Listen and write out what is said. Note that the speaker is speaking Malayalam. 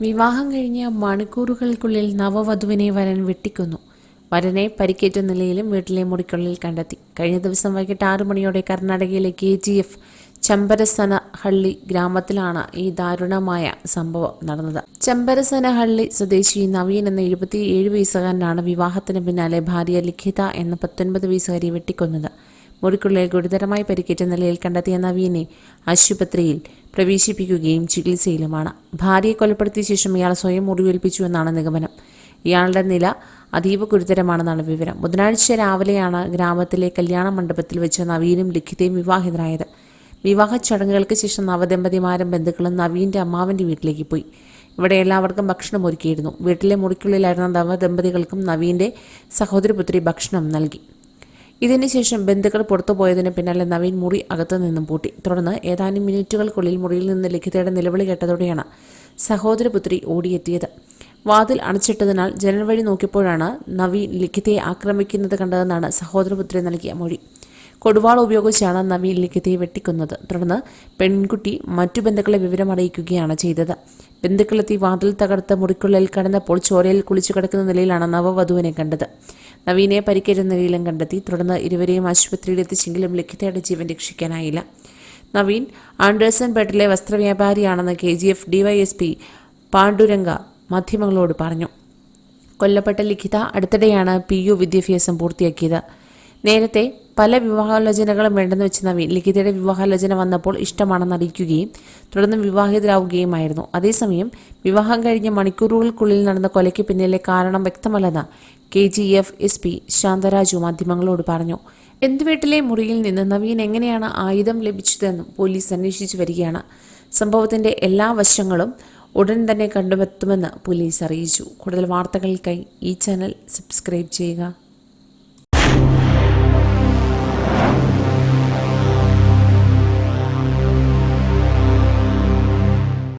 വിവാഹം കഴിഞ്ഞ മണിക്കൂറുകൾക്കുള്ളിൽ നവവധുവിനെ വരൻ വെട്ടിക്കുന്നു. വരനെ പരിക്കേറ്റ നിലയിലും വീട്ടിലെ മുറിക്കുള്ളിൽ കണ്ടെത്തി. കഴിഞ്ഞ ദിവസം വൈകിട്ട് ആറു മണിയോടെ കർണാടകയിലെ കെ ജി എഫ് ചെമ്പരസനഹള്ളി ഗ്രാമത്തിലാണ് ഈ ദാരുണമായ സംഭവം നടന്നത്. ചെമ്പരസനഹള്ളി സ്വദേശി നവീൻ എന്ന എഴുപത്തിയേഴ് വയസ്സുകാരനാണ് വിവാഹത്തിന് പിന്നാലെ ഭാര്യ ലിഖിത എന്ന പത്തൊൻപത് വയസ്സുകാരി വെട്ടിക്കൊന്നത്. മുറിക്കുള്ളിൽ ഗുരുതരമായി പരിക്കേറ്റ നിലയിൽ കണ്ടെത്തിയ നവീനെ ആശുപത്രിയിൽ പ്രവേശിപ്പിക്കുകയും ചികിത്സയിലുമാണ്. ഭാര്യയെ കൊലപ്പെടുത്തിയ ശേഷം ഇയാൾ സ്വയം മുറിവേൽപ്പിച്ചു എന്നാണ് നിഗമനം. ഇയാളുടെ നില അതീവ ഗുരുതരമാണെന്നാണ് വിവരം. ബുധനാഴ്ച രാവിലെയാണ് ഗ്രാമത്തിലെ കല്യാണ മണ്ഡപത്തിൽ വെച്ച് നവീനും ലിഖിതയും വിവാഹിതരായത്. വിവാഹ ചടങ്ങുകൾക്ക് ശേഷം നവദമ്പതിമാരും ബന്ധുക്കളും നവീന്റെ അമ്മാവന്റെ വീട്ടിലേക്ക് പോയി. ഇവിടെ എല്ലാവർക്കും ഭക്ഷണം ഒരുക്കിയിരുന്നു. വീട്ടിലെ മുറിക്കുള്ളിലായിരുന്ന നവദമ്പതികൾക്കും നവീന്റെ സഹോദരപുത്രി ഭക്ഷണം നൽകി. ഇതിനുശേഷം ബന്ധുക്കൾ പുറത്തു പോയതിന് പിന്നാലെ നവീൻ മുറി അകത്തു നിന്നും പൂട്ടി. തുടർന്ന് ഏതാനും മിനിറ്റുകൾക്കുള്ളിൽ മുറിയിൽ നിന്ന് ലിഖിതയുടെ നിലവിളി കേട്ടതോടെയാണ് സഹോദരപുത്രി ഓടിയെത്തിയത്. വാതിൽ അണച്ചിട്ടതിനാൽ ജനൽ വഴി നോക്കിയപ്പോഴാണ് നവീൻ ലിഖിതയെ ആക്രമിക്കുന്നത് കണ്ടതെന്നാണ് സഹോദരപുത്രി നൽകിയ മൊഴി. കൊടുവാൾ ഉപയോഗിച്ചാണ് നവീൻ ലിഖിതയെ വെട്ടിക്കുന്നത്. തുടർന്ന് പെൺകുട്ടി മറ്റു ബന്ധുക്കളെ വിവരം അറിയിക്കുകയാണ് ചെയ്തത്. ബന്ധുക്കളെത്തി വാതിൽ തകർത്ത് മുറിക്കുള്ളിൽ കടന്നപ്പോൾ ചോരയിൽ കുളിച്ചു കിടക്കുന്ന നിലയിലാണ് നവവധുവിനെ കണ്ടത്. നവീനെ പരിക്കേറ്റ നിലയിലും കണ്ടെത്തി. തുടർന്ന് ഇരുവരെയും ആശുപത്രിയിൽ എത്തിച്ചെങ്കിലും ലിഖിതയുടെ ജീവൻ രക്ഷിക്കാനായില്ല. നവീൻ ആൻഡേഴ്സൺ പേട്ടിലെ വസ്ത്രവ്യാപാരിയാണെന്ന് K G F DYSP Panduranga മാധ്യമങ്ങളോട് പറഞ്ഞു. കൊല്ലപ്പെട്ട ലിഖിത അടുത്തിടെയാണ് പി യു വിദ്യാഭ്യാസം പൂർത്തിയാക്കിയത്. നേരത്തെ പല വിവാഹാലോചനകളും വേണ്ടെന്ന് വെച്ച് നവീൻ ലിഖിതയുടെ വിവാഹാലോചന വന്നപ്പോൾ ഇഷ്ടമാണെന്ന് അറിയിക്കുകയും തുടർന്ന് വിവാഹിതരാവുകയുമായിരുന്നു. അതേസമയം വിവാഹം കഴിഞ്ഞ മണിക്കൂറുകൾക്കുള്ളിൽ നടന്ന കൊലയ്ക്ക് പിന്നിലെ കാരണം വ്യക്തമല്ലെന്ന് K G F S P Shantharaju മാധ്യമങ്ങളോട് പറഞ്ഞു. എന്തുവീട്ടിലെ മുറിയിൽ നിന്ന് നവീൻ എങ്ങനെയാണ് ആയുധം ലഭിച്ചതെന്നും പോലീസ് അന്വേഷിച്ചു വരികയാണ്. സംഭവത്തിന്റെ എല്ലാ വശങ്ങളും ഉടൻ തന്നെ കണ്ടുമെത്തുമെന്ന് പോലീസ് അറിയിച്ചു. കൂടുതൽ വാർത്തകൾക്കായി ഈ ചാനൽ സബ്സ്ക്രൈബ് ചെയ്യുക.